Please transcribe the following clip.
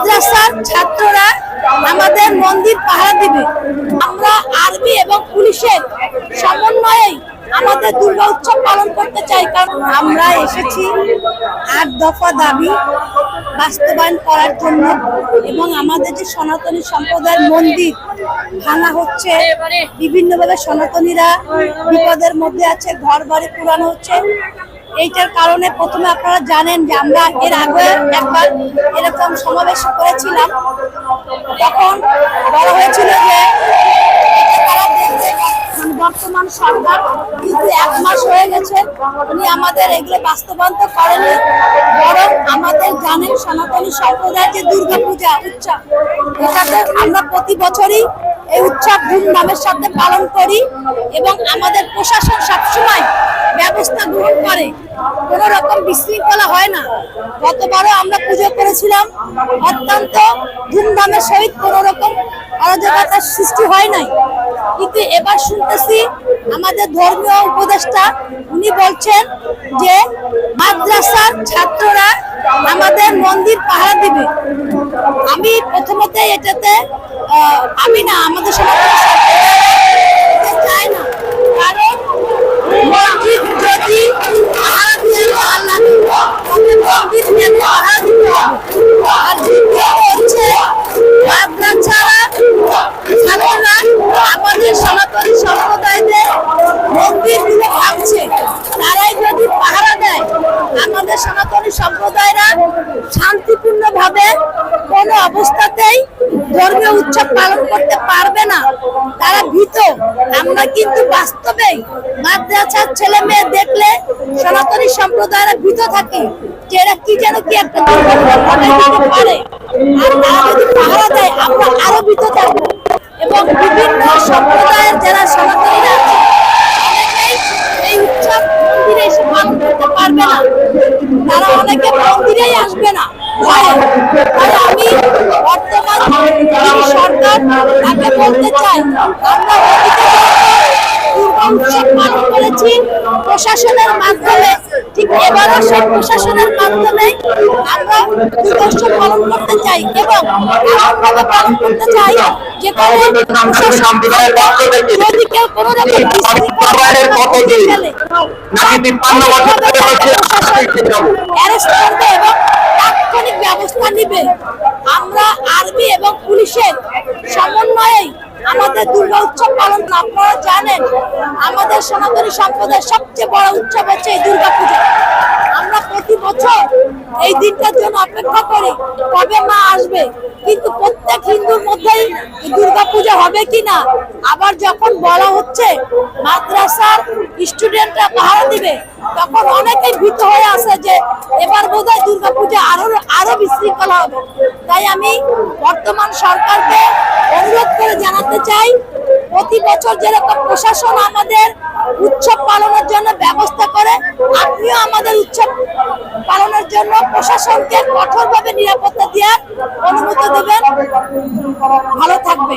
মাদ্রাসার ছাত্ররা আমাদের মন্দির পাহারা দিবে। আমরা আর্মি এবং পুলিশের সমন্বয়ে আমাদের দুর্গা উৎসব পালন করতে চাই, কারণ আমরা এসেছি আট দফা দাবি বাস্তবায়ন করার জন্য এবং আমাদের যে সনাতনী সম্প্রদায়ের মন্দির ভাঙা হচ্ছে, বিভিন্নভাবে সনাতনীরা বিপদের মধ্যে আছে ঘর বাড়ি পুরানো হচ্ছে। এইটার কারণে প্রথমে আপনারা জানেন যে আমরা এর আগে একবার এরকম সমাবেশ করেছিলাম। তখন বলা হয়েছিল যে মানে বর্তমান সরকার কিন্তু এক মাস হয়ে গেছে, উনি আমাদের এগুলো বাস্তবায়ন তো করেনি বরং আমাদের জানেন সনাতনী সম্প্রদায়ের যে দুর্গা পূজা উৎসব এটাতে আমরা প্রতি বছরই এই উৎসব ধুমধামের সাথে পালন করি এবং আমাদের প্রশাসন সবসময় ব্যবস্থা গ্রহণ করে, কোনো রকম বিশৃঙ্খলা হয় না। গতবারও আমরা পুজো করেছিলাম, অত্যন্ত ধুমধামের সহিত কোনো রকম অরাজকতার সৃষ্টি হয় নাই। কিন্তু এবার শুনতেছি আমাদের ধর্মীয় উপদেষ্টা, উনি বলছেন যে মাদ্রাসার ছাত্ররা আমাদের মন্দির পাহারা দিবে। আমি প্রথমত এটাতে আমি না, আমাদের সমাজের চাই না কারণ মসজিদ যদি পাহারা দিয়ে আল্লাহ তবে মন্দির কেন পাহারা দিতে হবে আর দ্বিতীয়ত হচ্ছে মাদ্রাসারা ছাত্ররা আমাদের সনাতনী সম্প্রদায়দের মন্দিরগুলো ভাঙছে তারাই যদি পাহারা দেয় আমাদের সনাতনী সম্প্রদায়রা শান্তিপূর্ণ ভাবে কোনো অবস্থাতেই ধর্মীয় উৎসব পালন করতে পারবে না। তারা ভীত। আমরা কিন্তু বাস্তবেই মাদ্রাসার ছেলে মেয়ে দেখলে সনাতনী সম্প্রদায়রা ভীত থাকে যে এরা কি যেন কি একটা আর ভীত থাকব। এবং বিভিন্ন সম্প্রদায়ের যারা সনাতনীরা মন্দিরেই আসবে না। আমি বর্তমান সরকার তাকে বলতে চাই আমরা উৎসব পালন করেছি প্রশাসনের মাধ্যমে ঠিক এবারও সেই প্রশাসনের মাধ্যমে আমরা উৎসব পালন করতে চাই এবং এমনভাবে পালন করতে চাই যে কোনো প্রশাসন যদি কেউ কোনো রকম বাস্তবায়নের মধ্য দিয়ে নাকি তিপ্পান্ন বছর ধরে হচ্ছে অ্যারেস্ট করবে এবং তাৎক্ষণিক ব্যবস্থা নিবে। আমরা আর্মি এবং পুলিশের সমন্বয়ে আমাদের দুর্গা উৎসব পালন আপনারা জানেন। আমাদের সনাতনী সম্প্রদায়ের সবচেয়ে বড় উৎসব হচ্ছে এই দুর্গা পূজা আমরা প্রতি বছর এই দিনটার জন্য অপেক্ষা করি কবে মা আসবে কিন্তু প্রত্যেক হিন্দুর মধ্যেই দুর্গা পূজা হবে কিনা আবার যখন বলা হচ্ছে মাদ্রাসার স্টুডেন্টরা পাহারা দিবে, তখন অনেকেই ভীত হয়ে আছে যে এবার বোধহয় দুর্গা পূজা আরও আরও বিশৃঙ্খলা হবে। তাই আমি বর্তমান সরকারকে অনুরোধ করে জানাতে চাই প্রতি বছর যেরকম প্রশাসন আমাদের উৎসব পালনের জন্য ব্যবস্থা করে, আপনিও আমাদের উৎসব পালনের জন্য প্রশাসনকে কঠোরভাবে নিরাপত্তা দেওয়ার অনুমতি দেবেন। ভালো থাকবে